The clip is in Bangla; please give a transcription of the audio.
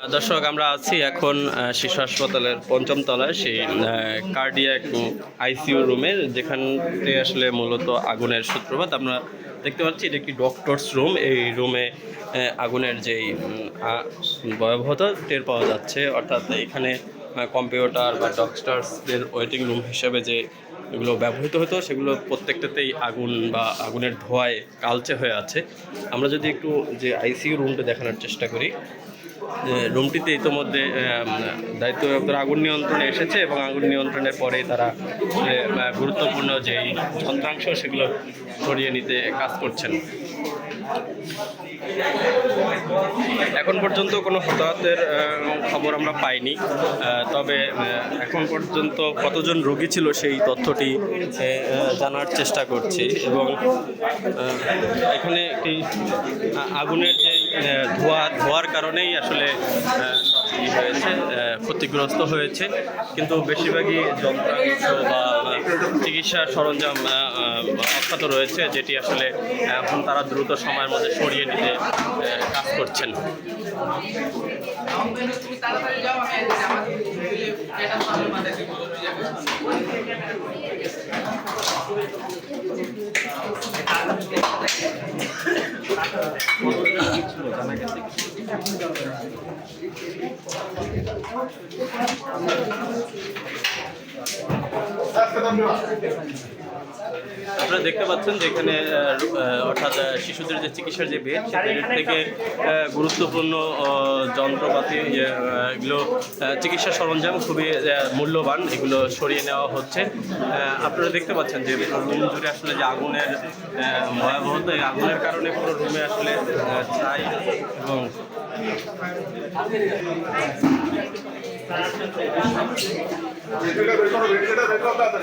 দর্শক, আমরা আছি এখন শিশু হাসপাতালের পঞ্চম তলায়, সেই কার্ডিয়াক আইসিইউ রুমে যেখানে আসলে মূলত আগুনের সূত্রপাত। আমরা দেখতে পাচ্ছি এটা একটি ডক্টরস রুম এই রুমে আগুনের যেই ভয়াবহতা টের পাওয়া যাচ্ছে। অর্থাৎ এখানে কম্পিউটার বা ডক্টরসদের ওয়েটিং রুম হিসেবে যে এগুলো ব্যবহৃত হতো, সেগুলো প্রত্যেকটাতেই আগুন বা আগুনের ধোঁয়ায় কালচে হয়ে আছে। আমরা যদি একটু যে আইসিইউ রুমটা দেখানোর চেষ্টা করি রুমটিতে ইতোমধ্যে দায়িত্বপ্রাপ্ত আগুন নিয়ন্ত্রণে এসেছে এবং আগুন নিয়ন্ত্রণের পরে তারা গুরুত্বপূর্ণ যেই যন্ত্রাংশ, সেগুলো সরিয়ে নিতে কাজ করছেন। এখন পর্যন্ত কোনো হতাহতের খবর আমরা পাইনি। তবে এখন পর্যন্ত কতজন রোগী ছিল সেই তথ্যটি জানার চেষ্টা করছি এবং এখানে একটি আগুনের যে ধোঁয়া, ধোঁয়ার কারণেই আসলে ই হয়েছে ক্ষতিগ্রস্ত হয়েছে। কিন্তু বেশিরভাগই যন্ত্রাংশ বা আহ, চিকিৎসা সরঞ্জাম অক্ষত রয়েছে যেটি আসলে এখন তারা দ্রুত সময়ের মধ্যে সরিয়ে নিতে কাজ করছেন। তুমি তাড়াতাড়ি আপনারা দেখতে পাচ্ছেন যে এখানে অর্থাৎ শিশুদের যে চিকিৎসার যে বেড বেডের থেকে গুরুত্বপূর্ণ যন্ত্রপাতি এগুলো চিকিৎসা সরঞ্জাম খুবই মূল্যবান, এগুলো সরিয়ে নেওয়া হচ্ছে। আপনারা দেখতে পাচ্ছেন যে রুম জুড়ে আসলে যে আগুনের ভয়াবহতা, এই আগুনের কারণে পুরো রুমে আসলে ছাই এবং వెంకట వెంకట